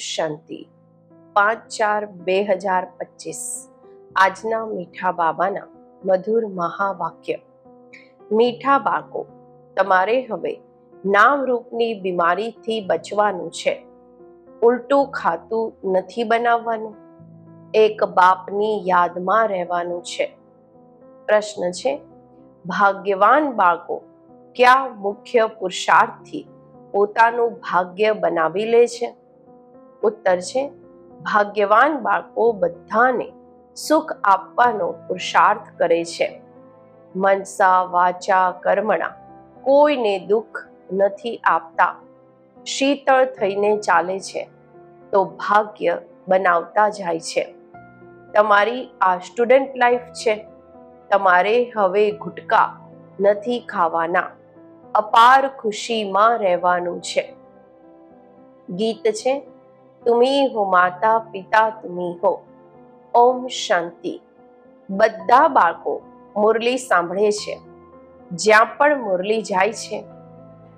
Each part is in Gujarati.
શાંતિ. પાંચ ચાર બે હજાર પચીસ. આજના મીઠા બાબાના મધુર મહાવાક્ય. મીઠા બાળકો, તમારે હવે નામરૂપની બીમારીથી બચવાનું છે. ઉલટું ખાતું નથી બનાવવાનું. એક બાપની યાદમાં રહેવાનું છે. પ્રશ્ન છે, ભાગ્યવાન બાળકો, કયા મુખ્ય પુરુષાર્થથી પોતાનું ભાગ્ય બનાવી લે છે? ઉત્તર છે, ભાગ્યવાન બાળકો બધાને સુખ આપવાનો પુરુષાર્થ કરે છે. મનસા, વાચા, કર્મણા કોઈને દુઃખ નથી આપતા. શીતળ થઈને ચાલે છે તો ભાગ્ય બનાવતા જાય છે. તમારી આ સ્ટુડન્ટ લાઈફ છે. તમારે હવે ગુટકા નથી ખાવાના. અપાર ખુશીમાં રહેવાનું છે. ગીત છે તુમી હો માતા પિતા તુમી હો. ઓમ શાંતિ. બધા બાળકો મુરલી સાંભળે છે. જ્યાં પણ મુરલી જાય છે,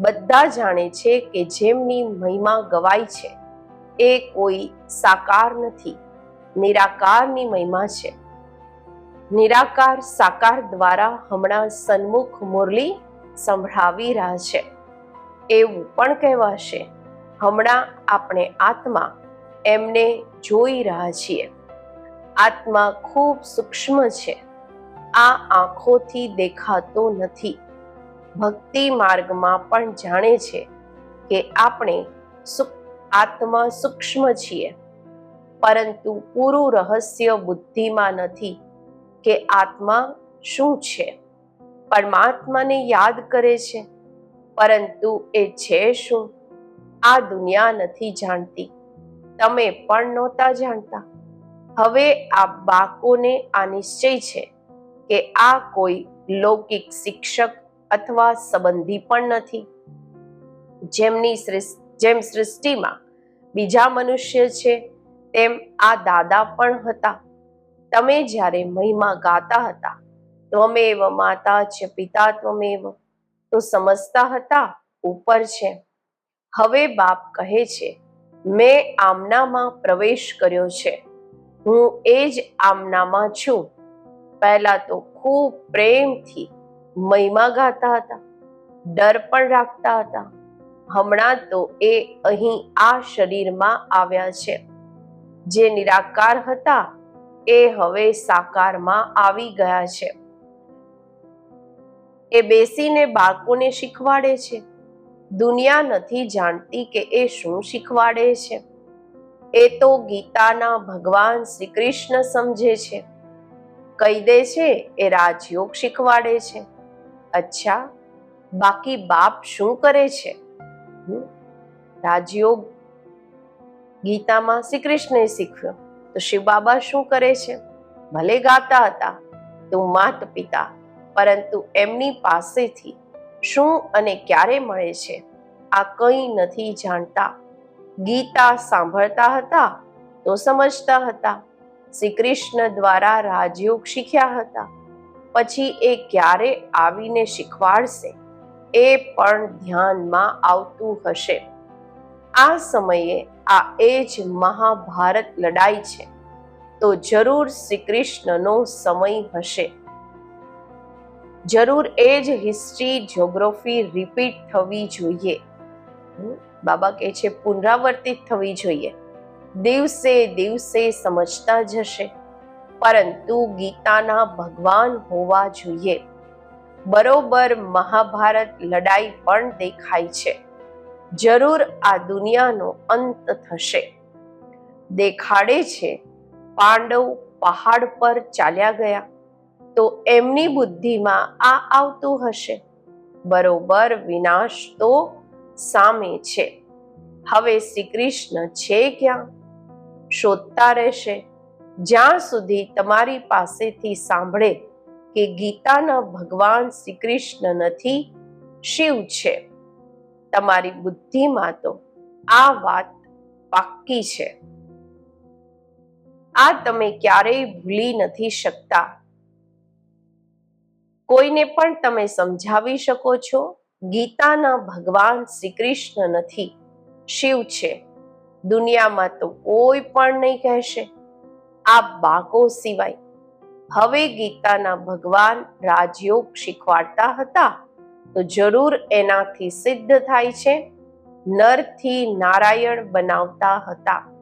બધા જાણે છે કે જેમની મહિમા ગવાય છે. એ કોઈ સાકાર નથી, નિરાકારની મહિમા છે. નિરાકાર સાકાર દ્વારા હમણાં સન્મુખ મુરલી સંભળાવી રહ્યા છે. એવું પણ કહેવાશે. હમણાં આપણે આત્મા એમને જોઈ રહ્યા છીએ. આત્મા ખૂબ સૂક્ષ્મ છે. આ આંખોથી દેખાતો નથી. ભક્તિ માર્ગમાં પણ જાણે છે કે આપણે આત્મા સૂક્ષ્મ છીએ. પરંતુ પૂરું રહસ્ય બુદ્ધિમાં નથી કે આત્મા શું છે. પરમાત્માને યાદ કરે છે. પરંતુ એ છે શું? આ દુનિયા નથી જાણતી. તમે પણ નહોતા જાણતા. હવે આ બાકોને આ નિશ્ચય છે કે આ કોઈ લૌકિક શિક્ષક અથવા સંબંધી પણ નથી. જેમની જેમ સૃષ્ટિમાં બીજા મનુષ્ય છે, તેમ આ દાદા પણ હતા. તમે જ્યારે મહિમા ગાતા હતા, ત્વમેવ માતા છે પિતા ત્વમેવ, તો સમજતા હતા, ઉપર છે. હવે બાપ કહે છે, મેં આમનામાં પ્રવેશ કર્યો છે. હું એ જ આમનામાં છું. પહેલા તો ખૂબ પ્રેમથી મહિમા ગાતા હતા, ડર પણ રાખતા હતા. હમણાં તો એ અહીં આ શરીરમાં આવ્યા છે. જે નિરાકાર હતા, એ હવે સાકારમાં આવી ગયા છે. એ બેસીને બાળકોને શીખવાડે છે. દુનિયા નથી જાણતી કે એ શું શીખવાડે છે. એ તો ગીતાના ભગવાન શ્રી કૃષ્ણ સમજે છે. કહી દે છે, એ રાજયોગ શીખવાડે છે. અચ્છા, બાકી બાપ શું કરે છે? રાજયોગ ગીતામાં શ્રી કૃષ્ણે શીખવ્યો તો શિવ બાબા શું કરે છે? ભલે ગાતા હતા, તું માત પિતા, પરંતુ એમની પાસેથી શું અને ક્યારે મળે છે? આ કંઈ નથી જાણતા. ગીતા સાંભળતા હતા તો સમજતા હતા. શ્રી કૃષ્ણ દ્વારા રાજયોગ શીખ્યા હતા. પછી એ ક્યારે આવીને શીખવાડશે? એ પણ ધ્યાનમાં આવતું હશે. આ સમયે આ એ જ મહાભારત લડાઈ છે. તો જરૂર શ્રી કૃષ્ણનો સમય હશે. જરૂર એ જ હિસ્ટ્રી જ્યોગ્રાફી રિપીટ થવી જોઈએ. બાબા કહે છે, પુનરાવર્તિત થવી જોઈએ. દિવસે દિવસે સમજતા જશે. પરંતુ ગીતાના ભગવાન હોવા જોઈએ. બરોબર મહાભારત લડાઈ પણ દેખાય છે. જરૂર આ દુનિયાનો અંત થશે. દેખાડે છે, પાંડવ પહાડ પર ચાલ્યા ગયા. તો એમની બુદ્ધિમાં આ આવતું હશે. બરોબર વિનાશ તો સામે છે. હવે શ્રી કૃષ્ણ છે ક્યાં? શોધતા રહેશે. જ્યાં સુધી તમારી પાસેથી સાંભળે કે ગીતાના ભગવાન શ્રી કૃષ્ણ નથી, શિવ છે. તમારી બુદ્ધિમાં તો આ વાત પાક્કી છે. આ તમે ક્યારેય ભૂલી નથી શકતા. કોઈને પણ તમે સમજાવી શકો છો? ગીતાના ભગવાન શ્રી કૃષ્ણ નથી. શિવ છે. દુનિયામાં તો કોઈ પણ નહીં કહેશે. આ બાકો સિવાય હવે ગીતાના ભગવાન રાજયોગ શીખવાડતા હતા તો જરૂર એનાથી સિદ્ધ થાય છે. નરથી નારાયણ બનાવતા હતા.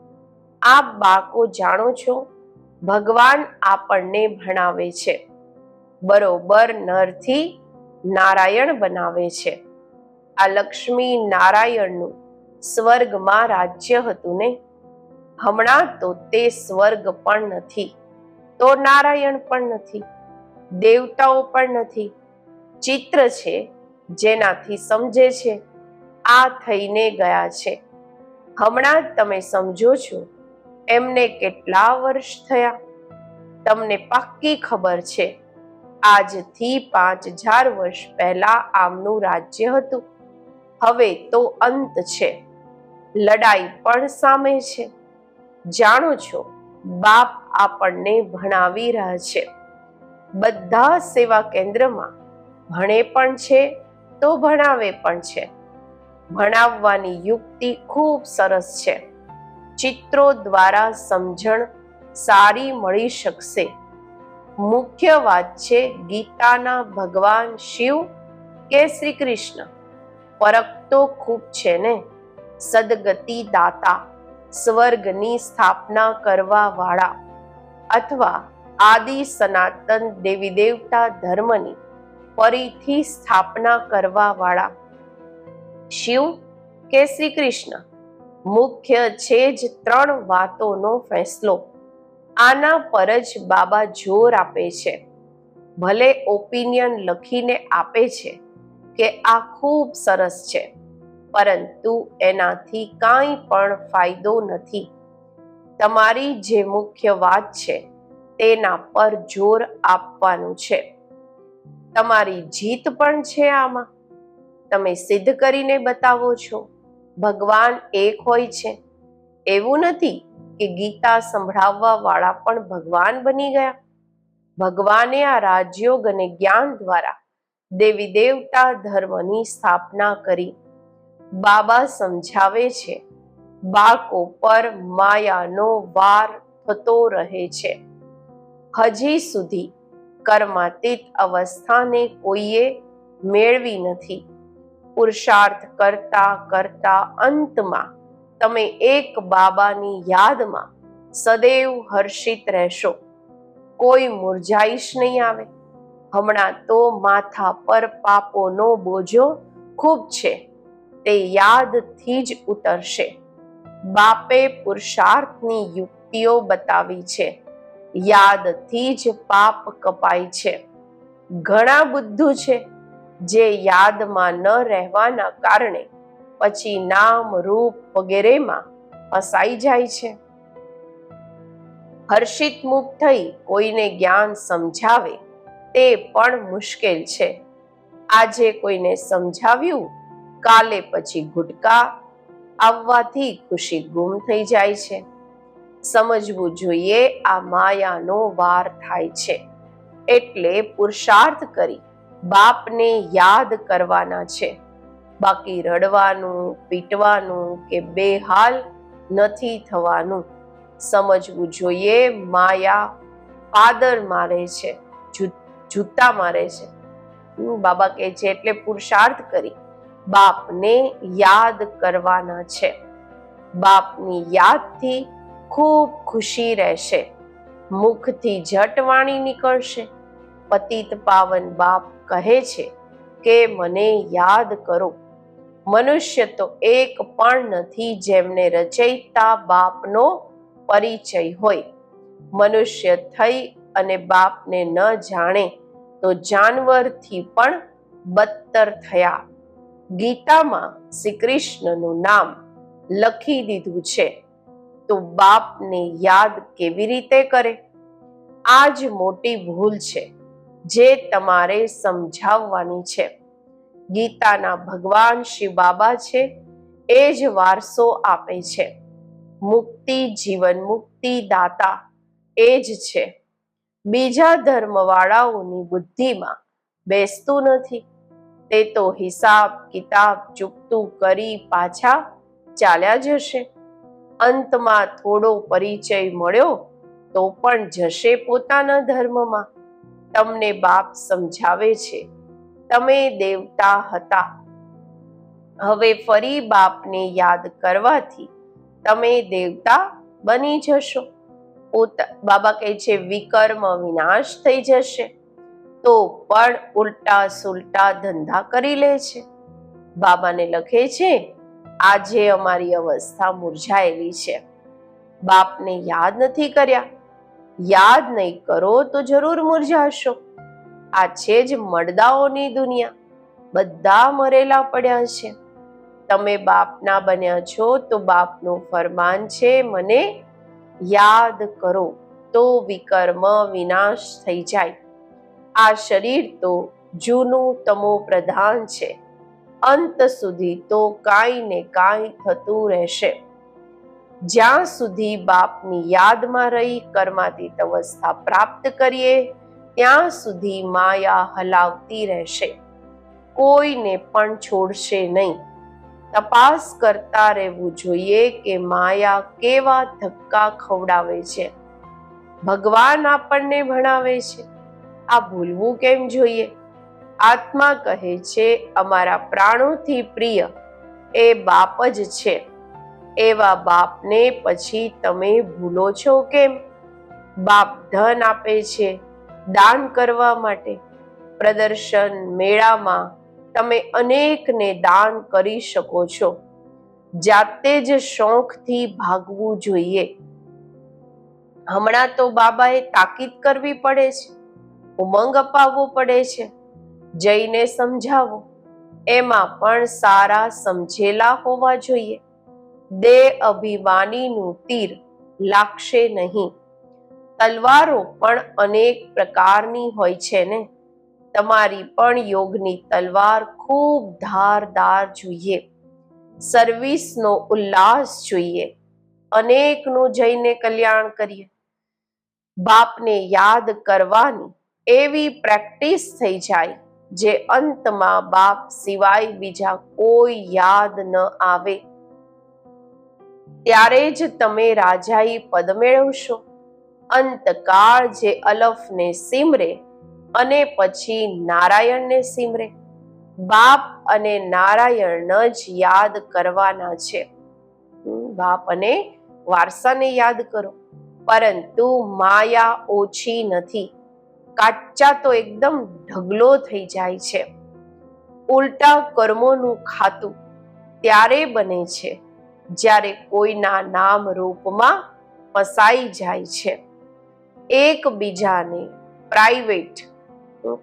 આ બાકો જાણો છો? ભગવાન આપણને ભણાવે છે. બરોબર નરથી નારાયણ બનાવે છે. આ લક્ષ્મી નારાયણનું સ્વર્ગમાં રાજ્ય હતું ને? હમણાં તો તે સ્વર્ગ પણ નથી. તો નારાયણ પણ નથી. દેવતાઓ પણ નથી. ચિત્ર છે જેનાથી સમજે છે આ થઈને ગયા છે. હમણાં તમે સમજો છો એમને કેટલા વર્ષ થયા? તમને પાક્કી ખબર છે આજથી પાંચ હજાર વર્ષ પહેલા આમનું રાજ્ય હતું. હવે તો અંત છે. લડાઈ પણ સામે છે. જાણો છો, બાપ આપણને ભણાવી રહ્યા છે. બધા સેવા કેન્દ્રમાં ભણે પણ છે તો ભણાવે પણ છે. ભણાવવાની યુક્તિ ખૂબ સરસ છે. ચિત્રો દ્વારા સમજણ સારી મળી શકશે. મુખ્ય વાત છે ગીતાના ભગવાન શિવ કે શ્રી કૃષ્ણ. ફરક તો ખૂબ છે ને? સદગતિ દાતા, સ્વર્ગની સ્થાપના કરવા વાળા અથવા આદિ સનાતન દેવી દેવતા ધર્મની ફરીથી સ્થાપના કરવા વાળા. શિવ કે શ્રી કૃષ્ણ? મુખ્ય છે જ ત્રણ વાતોનો ફેસલો. આના પર જ બાબા જોર આપે છે. ભલે ઓપિનિયન લખીને આપે છે કે આ ખૂબ સરસ છે, પરંતુ એનાથી કાંઈ પણ ફાયદો નથી. તમારી જે મુખ્ય વાત છે, તેના પર જોર આપવાનું છે. તમારી જીત પણ છે આમાં. તમે સિદ્ધ કરીને બતાવો છો. ભગવાન એક હોય છે. એવું નથી કે ગીતા સંભળાવવા વાળા પણ ભગવાન બની ગયા. ભગવાને આ રાજયોગ અને જ્ઞાન દ્વારા દેવી દેવતા ધર્મની સ્થાપના કરી. બાબા સમજાવે છે, બાળકો પર માયાનો વાર થતો રહે છે. હજી સુધી કર્માતીત અવસ્થાને કોઈએ મેળવી નથી. પુરુષાર્થ કરતા કરતા અંતમાં તમે એક બાબાની યાદમાં સદૈવ હર્ષિત રહેશો. કોઈ મુરઝાઈશ નહીં આવે. હમણાં તો માથા પર પાપોનો બોજો ખૂબ છે. તે યાદથી જ ઉતરશે. બાપે પુરુષાર્થની યુક્તિઓ બતાવી છે. યાદથી જ પાપ કપાય છે. ઘણા બુદ્ધુ છે જે યાદમાં ન રહેવાના કારણે પછી નામ, રૂપ વગેરેમાં ફસાઈ જાય છે. હર્ષિત મુખ થઈ કોઈને જ્ઞાન સમજાવે તે પણ મુશ્કેલ છે. આજે કોઈને સમજાવ્યું, કાલે પછી ગુટકા આવવાથી ખુશી ગુમ થઈ જાય છે. સમજવું જોઈએ આ માયાનો વાર થાય છે. એટલે પુરુષાર્થ કરી બાપને યાદ કરવાના છે. બાકી રડવાનું, પીટવાનું કે બેહાલ નથી થવાનું. સમજવું જોઈએ, માયા પાદર મારે છે જૂતા મારે છે. બાબા કહે છે, એટલે પુરુષાર્થ કરી. બાપને યાદ કરવાના છે. બાપની યાદથી ખૂબ ખુશી રહેશે. મુખથી જટ વાણી નીકળશે. પતિત પાવન બાપ કહે છે કે, મને યાદ કરો. મનુષ્ય તો એક પણ નથી જેમને રચયિતા બાપનો પરિચય હોય. મનુષ્ય થઈ અને બાપને ન જાણે તો જાનવરથી પણ બદતર થયા. ગીતામાં શ્રી કૃષ્ણનું નામ લખી દીધું છે. તો બાપને યાદ કેવી રીતે કરે? આ જ મોટી ભૂલ છે જે તમારે સમજાવવાની છે. ગીતાના ભગવાન શિવ બાબા છે, એ જ વારસો આપે છે. મુક્તિ જીવન મુક્તિ દાતા એ જ છે. બીજા ધર્મવાળાઓની બુદ્ધિમાં બેસતું નથી. તે તો હિસાબ કિતાબ ચૂકતું કરી પાછા ચાલ્યા જશે. અંતમાં થોડો પરિચય મળ્યો તો પણ જશે પોતાના ધર્મમાં. તમને બાપ સમજાવે છે તમે દેવતા હતા. હવે ફરી બાપને યાદ કરવાથી તમે દેવતા બની જશો. પોતા બાબા કહે છે, વિકર્મ વિનાશ થઈ જશે. તો પણ ઉલટા સુલટા ધંધા કરી લે છે. બાબાને લખે છે, આજે અમારી અવસ્થા મુરઝાયેલી છે. બાપને યાદ નથી કર્યા. યાદ નહીં કરો તો જરૂર મુરઝાશો. આ છે જ મળદાઓની દુનિયા. બધા મરેલા પડ્યા છે. તમે બાપના બન્યા છો તો બાપનું ફરમાન છે મને યાદ કરો તો વિકર્મ વિનાશ થઈ જાય. આ શરીર તો જૂનું તમો પ્રધાન છે. અંત સુધી તો કાંઈ ને કાંઈ થતું રહેશે. જ્યાં સુધી બાપની યાદમાં રહી કર્માતીત અવસ્થા પ્રાપ્ત કરીએ ત્યાં સુધી માયા હલાવતી રહેશે. કોઈને પણ છોડશે નહીં. તપાસ કરતા રહેવું જોઈએ કે માયા કેવા ધક્કા ખવડાવે છે. ભગવાન આપણને ભણાવે છે. આ ભૂલવું કેમ જોઈએ? આત્મા કહે છે, અમારા પ્રાણોથી પ્રિય, એ બાપ જ છે. એવા બાપને પછી તમે ભૂલો છો કેમ? બાપ ધન આપે છે. દાન કરવા માટે, પ્રદર્શન મેળામાં તમે અનેકને દાન કરી શકો છો. જાતે જ શોખથી ભાગવું જોઈએ. હમણાં તો બાબાએ તાકીદ કરવી પડે છે. ઉમંગ અપાવવો પડે છે. જઈને સમજાવો. એમાં પણ સારા સમજેલા હોવા જોઈએ. દે અભિમાનીનું તીર લાગશે નહીં. તલવારો પણ અનેક પ્રકારની હોય છે ને? તમારી પણ યોગની તલવાર ખૂબ ધારદાર જોઈએ. સર્વિસનો ઉલ્લાસ જોઈએ. અનેકનું જઈને કલ્યાણ કરીએ. બાપને યાદ કરવાની એવી પ્રેક્ટિસ થઈ જાય, જે અંતમાં બાપ સિવાય બીજા કોઈ યાદ ન આવે. ત્યારે જ તમે રાજાઈ પદ મેળવશો. અંતકાળ જે અલફને સિમરે અને પછી નારાયણને સિમરે. બાપ અને નારાયણ જ યાદ કરવાના છે. બાપ અને વારસાને યાદ કરો. પરંતુ માયા ઓછી નથી. કાચા તો એકદમ ઢગલો થઈ જાય છે. ઉલટા કર્મોનું ખાતું ત્યારે બને છે, જ્યારે કોઈના નામ રૂપમાં ફસાઈ જાય છે. એકબીજાને પ્રાઇવેટ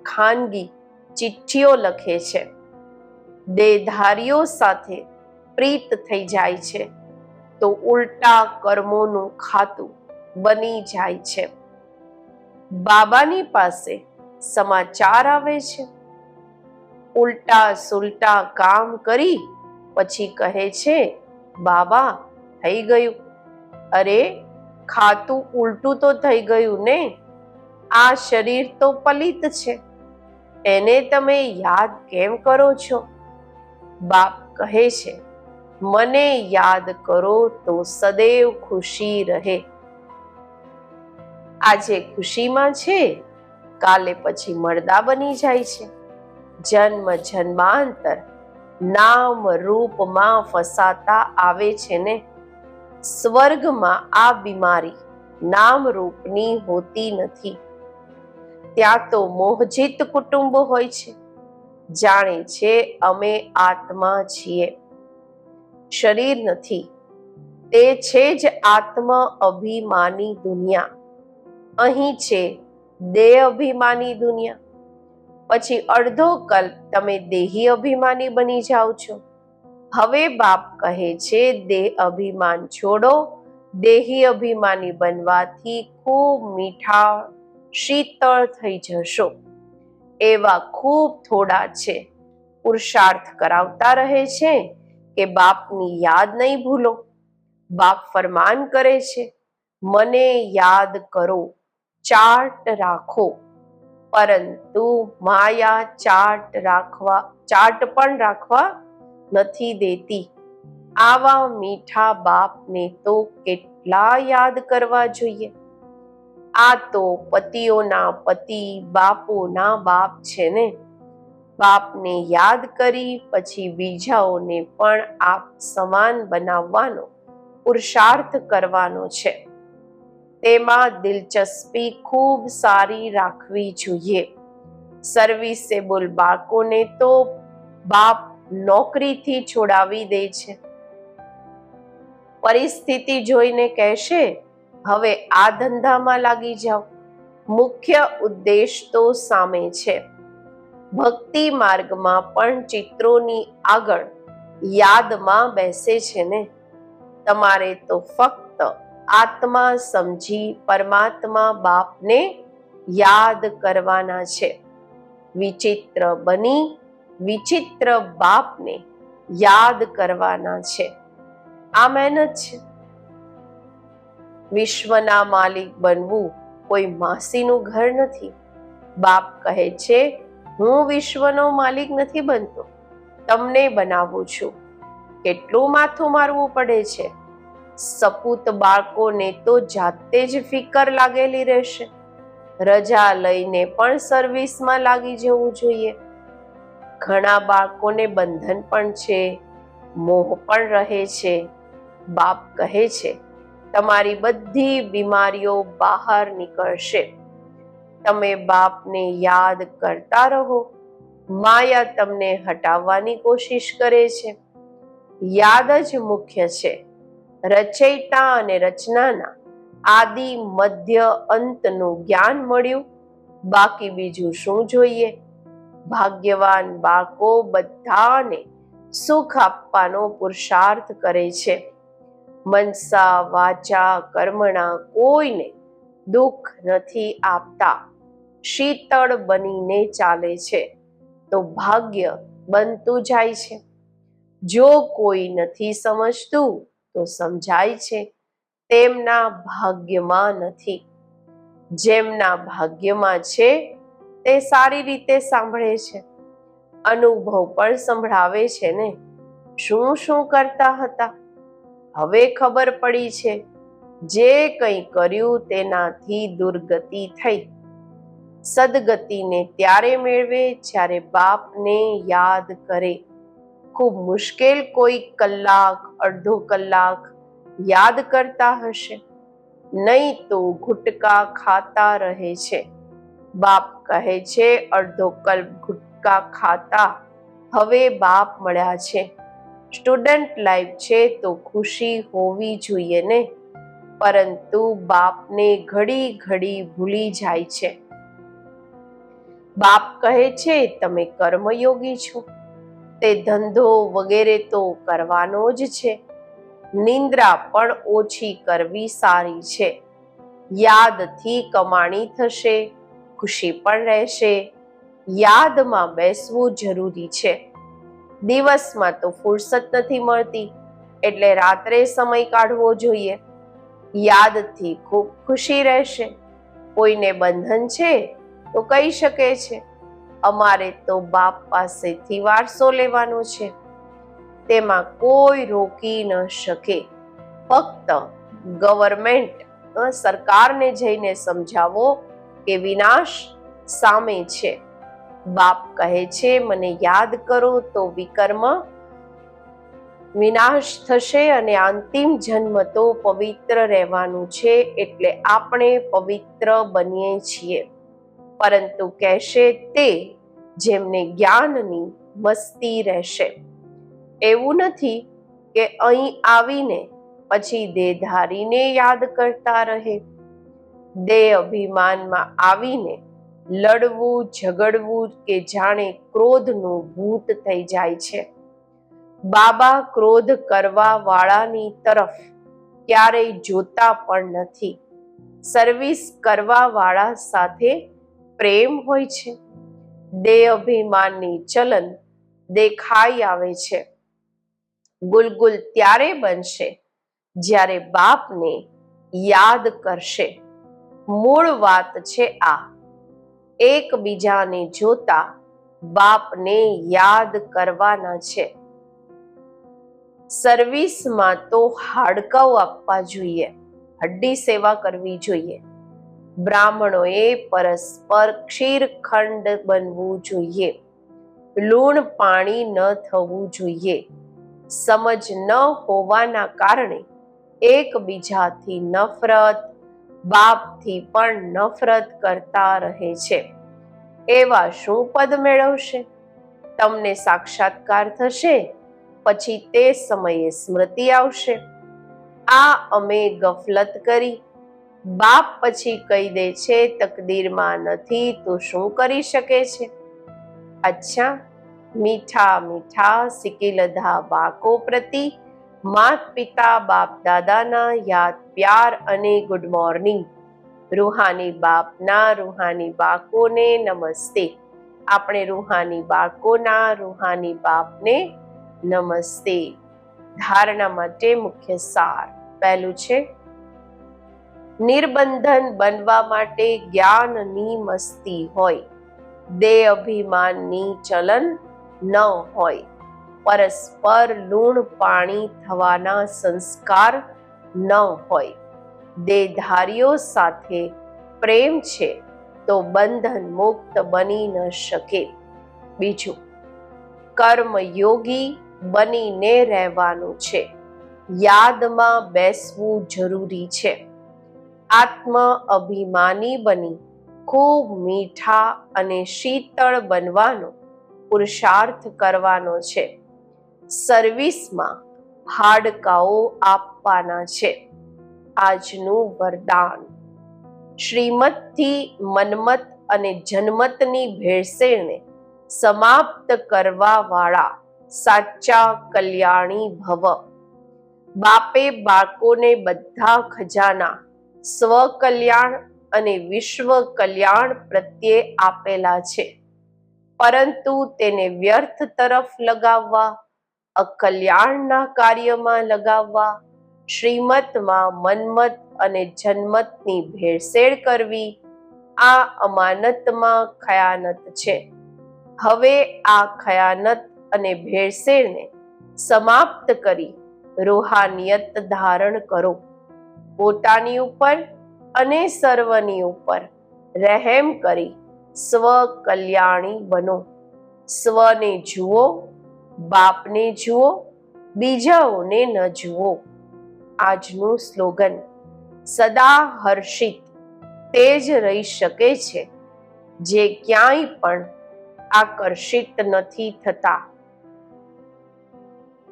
ખાનગી ચિઠ્ઠીઓ લખે છે. દેધારીઓ સાથે પ્રીત થઈ જાય છે. તો ઉલટા કર્મોનું ખાતું બની જાય છે. બાબાની પાસે સમાચાર આવે છે. ઉલટા સુલટા કામ કરી પછી કહે છે, બાબા, થઈ ગયું. અરે ખાતું ઉલટું તો થઈ ગયું ને? આ શરીર તો પલિત છે. એને તમે યાદ કેમ કરો છો? બાપ કહે છે, મને યાદ કરો તો સદૈવ ખુશી રહે. આજે ખુશીમાં છે, કાલે પછી મળદા બની જાય છે. જન્મ જન્માંતર નામ રૂપમાં ફસાતા આવે છે ને? સ્વર્ગમાં આ બીમારી નામ રૂપની હોતી નથી. ત્યાં તો મોહજિત કુટુંબ હોય છે. જાણે છે અમે આત્મા છીએ. શરીર નથી. તે છે જ આત્મ અભિમાની દુનિયા. અહીં છે દેહ અભિમાની દુનિયા. પછી અડધો કલ્પ તમે દેહી અભિમાની બની જાઓ છો. હવે બાપ કહે છે દેહ અભિમાન છોડો. દેહી અભિમાની બનવાથી ખૂબ મીઠા શીતળ થઈ જશો. એવા ખૂબ થોડા છે. પુરુષાર્થ કરાવતા રહે છે કે બાપની યાદ નહીં ભૂલો. બાપ ફરમાન કરે છે, મને યાદ કરો ચાર્ટ રાખો. પરંતુ માયા ચાર્ટ રાખવા ચાર્ટ પણ રાખવા નથી દેતી. આવા મીઠા બાપને તો કેટલા યાદ કરવા જોઈએ? આ તો પતિઓના પતિ, બાપોના બાપ છે ને? બાપને યાદ કરી પછી બીજાઓને પણ આપ સમાન બનાવવાનો, પુરુષાર્થ કરવાનો છે. તેમાં દિલચસ્પી ખૂબ સારી રાખવી જોઈએ. સર્વિસેબલ બાળકોને તો બાપ નોકરીથી છોડાવી દે છે. પરિસ્થિતિ જોઈને કહેશે, હવે આ ધંધામાં લાગી જાઓ. મુખ્ય ઉદ્દેશ તો સામે છે. ભક્તિ માર્ગમાં પણ ચિત્રોની આગળ યાદમાં બેસે છે ને. તમારે તો ફક્ત આત્મા સમજી પરમાત્મા બાપને યાદ કરવાના છે. વિચિત્ર બની વિચિત્ર બાપને યાદ કરવાના છે. આ મહેનત છે. વિશ્વના માલિક બનવું કોઈ માસીનું ઘર નથી. બાપ કહે છે, હું વિશ્વનો માલિક નથી બનતો. તમને બનાવું છું. કેટલું માથું મારવું પડે છે. સપૂત બાળકોને તો જાતે જ ફિકર લાગેલી રહેશે. રજા લઈને પણ સર્વિસમાં લાગી જવું જોઈએ. ઘણા બાળકોને બંધન પણ છે, મોહ પણ રહે છે. બાપ કહે છે, તમારી બધી બીમારીઓ બહાર નીકળશે. તમે બાપને યાદ કરતા રહો. માયા તમને હટાવવાની કોશિશ કરે છે. યાદ જ મુખ્ય છે. રચયિતા અને રચનાના આદિ મધ્ય અંતનું જ્ઞાન મળ્યું. બાકી બીજું શું જોઈએ? ભાગ્યવાન બાળકો બધાને સુખ આપવાનો પુરુષાર્થ કરે છે. મનસા, વાચા, કર્મણા કોઈને દુઃખ નથી આપતા. શીતળ બનીને ચાલે છે તો ભાગ્ય બનતું જાય છે. જો કોઈ નથી સમજતું તો સમજાય છે તેમના ભાગ્યમાં નથી. જેમના ભાગ્યમાં છે તે સારી રીતે સાંભળે છે. અનુભવ પણ સંભળાવે છે ને? શું શું કરતા હતા? હવે ખબર પડી છે. જે કંઈ કર્યું તેનાથી દુર્ગતિ થઈ. સદગતિને ત્યારે મેળવે જ્યારે બાપને યાદ કરે. ખૂબ મુશ્કેલ કોઈ કલાક, અડધો કલાક યાદ કરતા હશે. નહીં તો ગુટકા ખાતા રહે છે. બાપ કહે છે, અડધો કલ્પ ગુટકા ખાતા હવે બાપ મળ્યા છે. સ્ટુડન્ટ લાઈફ છે તો ખુશી હોવી જોઈએ ને? પરંતુ બાપને ઘડી ઘડી ભૂલી જાય છે. બાપ કહે છે, તમે કર્મયોગી છો. તે ધંધો વગેરે તો કરવાનો જ છે. નિંદ્રા પણ ઓછી કરવી સારી છે. યાદથી કમાણી થશે ખુશી પણ રહેશે. યાદમાં બેસવું જરૂરી છે. દિવસમાં તો ફુરસત નથી મળતી, એટલે રાત્રે સમય કાઢવો જોઈએ. યાદથી ખૂબ ખુશી રહેશે. કોઈને બંધન છે તો કહી શકે છે, અમારે તો બાપ પાસેથી વારસો લેવાનો છે. તેમાં કોઈ રોકી ન શકે. ફક્ત ગવર્મેન્ટ સરકારને જઈને સમજાવો કે વિનાશ સામે છે. બાપ કહે છે, મને યાદ કરો તો વિકર્મ વિનાશ થશે અને અંતિમ જન્મ તો પવિત્ર રહેવાનું છે, એટલે આપણે પવિત્ર બનીએ છીએ. પરંતુ કહેશે તે, જેમને જ્ઞાનની મસ્તી રહેશે. એવું નથી કે અહીં આવીને પછી દેહધારીને યાદ કરતા રહે. દેહ અભિમાનમાં આવીને લડવું, ઝઘડવું કે જાણે ક્રોધનું ભૂત થઈ જાય છે. બાબા ક્રોધ કરવા વાળાની તરફ ક્યારેય જોતા પણ નથી. સર્વિસ કરવા વાળા સાથે પ્રેમ હોય છે. દેહ અભિમાનની ચલન દેખાઈ આવે છે. ગુલગુલ ત્યારે બનશે જ્યારે બાપને યાદ કરશે. મૂળ વાત છે આ. એકબીજાને જોતા બાપને યાદ કરવાના છે. સર્વિસમાં તો હાડકાઓ આપવા જોઈએ, હડ્ડી સેવા કરવી જોઈએ. બ્રાહ્મણોએ પરસ્પર ક્ષીરખંડ બનવું જોઈએ. લૂણ પાણી ન થવું જોઈએ. સમજ ન હોવાના કારણે એકબીજાથી નફરત બાપથી પણ નફરત કરતા રહે છે. એવા શું પદ મેળવશે? તમને સાક્ષાત્કાર થશે, પછી તે સમયે સ્મૃતિ આવશે. આ અમે ગફલત કરી. બાપ પછી કહી દે છે, તકદીરમાં નથી, તો શું કરી શકે છે? અચ્છા, મીઠા મીઠા સિકીલધા બાકો પ્રતિ માત પિતા બાપ દાદાના યાદ, પ્યાર અને ગુડ મોર્નિંગ રૂહાની બાપના રૂહાની બાકોને નમસ્તે. આપણે રૂહાની બાકોના રૂહાની બાપને નમસ્તે. ધારણા માટે મુખ્ય સાર પહેલું છે, નિર્બંધન બનવા માટે જ્ઞાનની મસ્તી હોય. દે અભિમાનની ચલન ન હોય. પરસ્પર લૂણ પાણી થવાના સંસ્કાર ન હોય. દેહધારીઓ સાથે પ્રેમ છે તો બંધન મુક્ત બની ન શકે. બીજું, કર્મયોગી બનીને રહેવાનું છે. યાદમાં બેસવું જરૂરી છે. આત્મ અભિમાની બની, ખૂબ મીઠા અને શીતળ બનવાનો પુરુષાર્થ કરવાનો છે. સર્વિસમાં હાડકાઓ આપવાના છે. આજનું વરદાન. શ્રીમતથી મન્મત અને જન્મતની ભેળસેળને સમાપ્ત કરવાવાળા સાચા કલ્યાણી ભવ. બાપે બાળકોને બધા ખજાના સ્વકલ્યાણ અને વિશ્વ કલ્યાણ પ્રત્યે આપેલા છે. પરંતુ તેને વ્યર્થ તરફ લગાવવા અકલ્યાણના કાર્યમાં લગાવવા, શ્રીમતમાં મન્મત અને જન્મતની ભેળસેળ કરવી, આ અમાનતમાં ખયાનત છે. હવે આ ખયાનત અને ભેળસેળને સમાપ્ત કરી રૂહાનિયત ધારણ કરો. પોતાની ઉપર અને સર્વની ઉપર રહેમ કરી સ્વ કલ્યાણી બનો. સ્વને જુઓ બાપને જુઓ, બીજાઓને ન જુઓ. આજનું સ્લોગન, સદા હર્ષિત. જ રહી શકે છે, જે ક્યાંય પણ આકર્ષિત નથી થતા.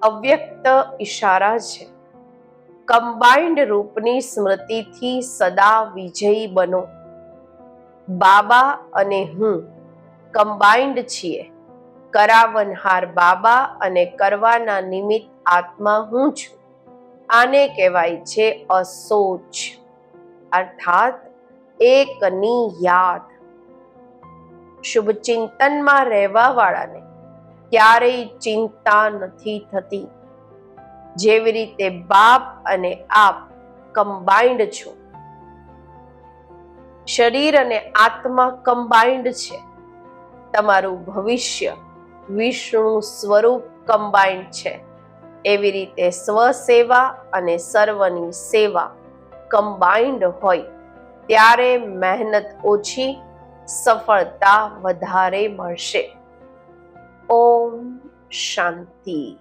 અવ્યક્ત ઈશારા છે. કમ્બાઇન્ડ રૂપની સ્મૃતિથી સદા વિજયી બનો. બાબા અને હું કમ્બાઇન્ડ છીએ. કરાવનહાર બાબા અને કરવાના નિમિત્ત આત્મા હું છું. આને કહેવાય છે અસોચ. અર્થાત એકની યાદ. શુભ ચિંતનમાં રહેવા વાળાને ક્યારેય ચિંતા નથી થતી. જેવી રીતે બાપ અને આપ કમ્બાઇન્ડ છો. શરીર અને આત્મા કમ્બાઇન્ડ છે. તમારું ભવિષ્ય વિષ્ણુ સ્વરૂપ કમ્બાઇન્ડ છે. એવી રીતે સ્વસેવા અને સર્વની સેવા કમ્બાઇન્ડ હોય, ત્યારે મહેનત ઓછી, સફળતા વધારે મળશે. ઓમ શાંતિ.